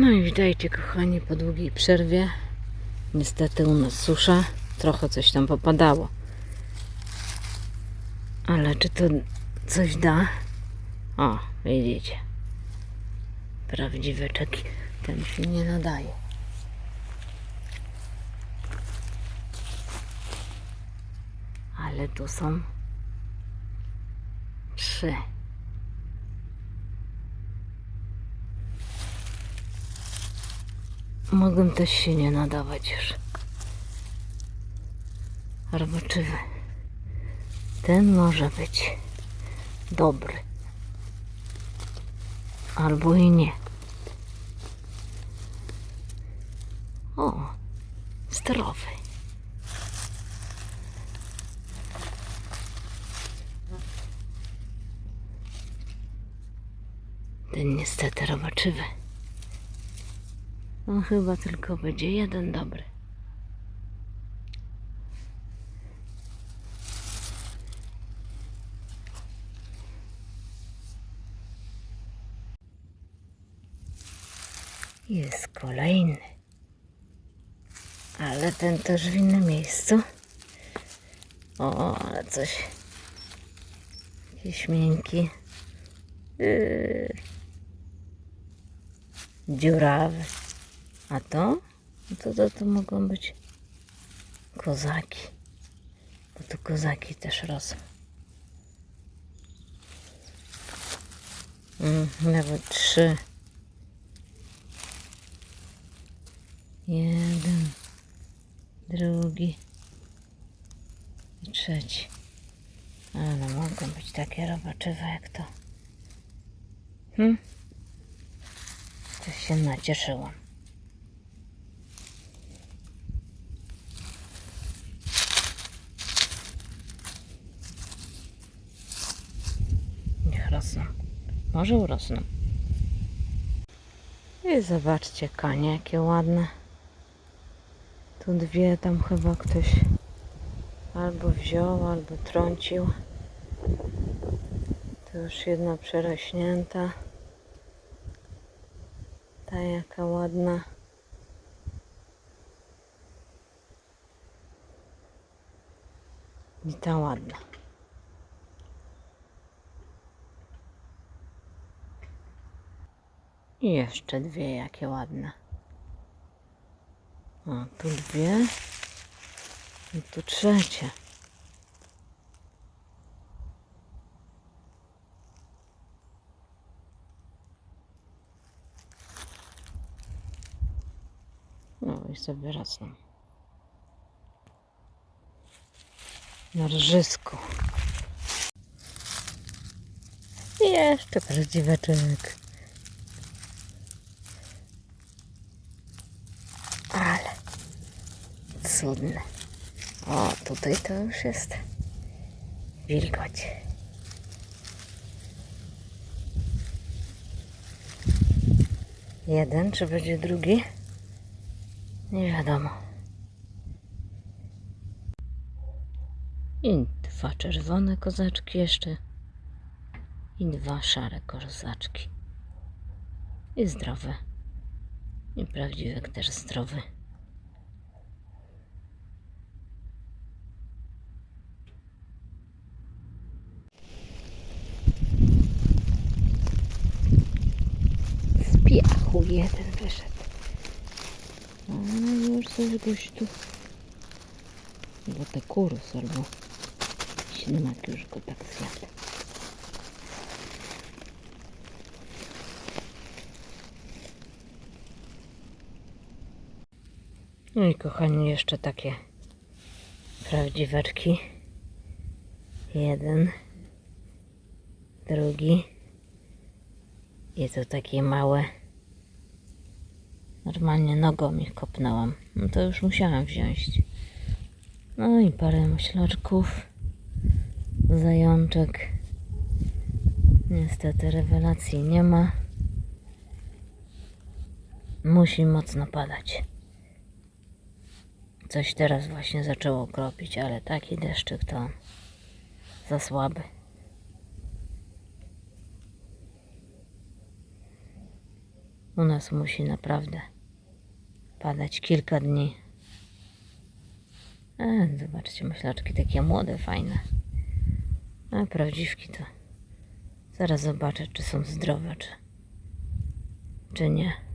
No i witajcie kochani po długiej przerwie. Niestety u nas susza. Trochę coś tam popadało. Ale czy to coś da? O, widzicie. Prawdziwy czeki. Ten się nie nadaje. Ale tu są trzy. Mogą też się nie nadawać już. Roboczywy. Ten może być dobry. Albo i nie. O, zdrowy. Ten niestety roboczywy. No chyba tylko będzie jeden dobry. Jest kolejny. Ale ten też w innym miejscu. O, ale coś. Jakiś miękki. Yy. Dziurawy. A to? No to, to, to mogą być kozaki. Bo tu kozaki też rosną. Mm, nawet trzy. Jeden, drugi i trzeci. Ale no mogą być takie robaczywe jak to. Hm? To się nacieszyłam. Niech rosną. Może urosną. I zobaczcie, konie, jakie ładne. Tu dwie, tam chyba ktoś albo wziął, albo trącił. Tu już jedna przerośnięta. Ta jaka ładna. I ta ładna. I jeszcze dwie jakie ładne. O, tu dwie. I tu trzecie. No i sobie rosną. Na rżysku. I jeszcze prawdziweczek. Ale cudne. O, tutaj to już jest wilgoć. Jeden, czy będzie drugi? Nie wiadomo. I dwa czerwone kozaczki jeszcze. I dwa szare kozaczki. I zdrowe. I prawdziwek też zdrowy. Piachu jeden wyszedł. A już coś goś tu. Bo te kurus albo ślimak już go tak zjadł. No i kochani, jeszcze takie prawdziweczki. Jeden, drugi. I to takie małe. Normalnie nogą ich kopnęłam. No to już musiałam wziąć. No i parę myślaczków. Zajączek. Niestety rewelacji nie ma. Musi mocno padać. Coś teraz właśnie zaczęło kropić, ale taki deszczyk to za słaby. U nas musi naprawdę padać kilka dni. E, zobaczcie, myślaczki takie młode, fajne. A prawdziwki to zaraz zobaczę, czy są zdrowe, czy, czy nie.